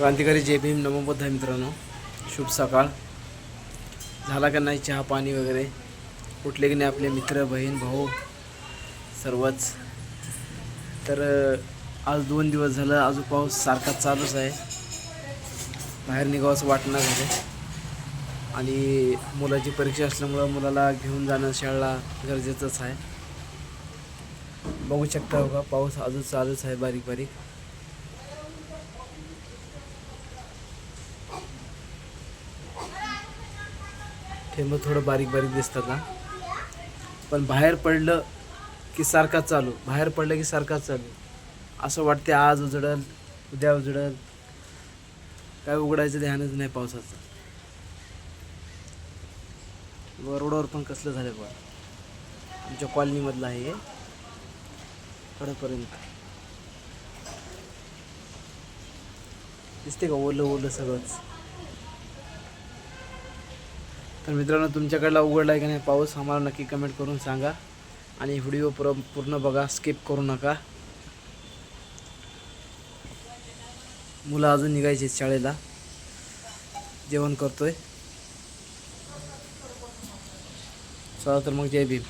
क्रांतिकारी जय भीम. नमोबद्ध मित्रांनो. शुभ सकाळ. झाला का नाही चहा पाणी वगैरे? उठले की नाही आपले मित्र बहीण भाऊ? सर्वच. तर आज दोन दिवस झालं. अजून पाऊस सारखा चालूच आहे. बाहेर निघावंसं वाटणार झालं आणि मुलाची परीक्षा असल्यामुळं मुलाला घेऊन जाणं शाळेला गरजेचंच आहे. बघू शकता हो बघा पाऊस अजून चालूच आहे बारीक बारीक. थेंब थोडं बारीक बारीक दिसतात ना पण बाहेर पडलं की सारखा चालू बाहेर पडलं की सारखाच चालू. असं वाटते आज उजडल उद्या उजडल. काय उघडायचं ध्यानच नाही पावसाचं. व रोडावर पण कसलं झालं बघा. आमच्या कॉलनीमधलं आहे हे. कडपर्यंत दिसते का ओलं ओलं सगळंच? तर मित्रांनो तुमच्याकडला उघडला आहे का नाही पाऊस आम्हाला नक्की कमेंट करून सांगा. आणि व्हिडिओ पुर पूर्ण बघा स्किप करू नका. मुलं अजून निघायचे आहेत शाळेला. जेवण करतोय. चला तर मग जय भीम.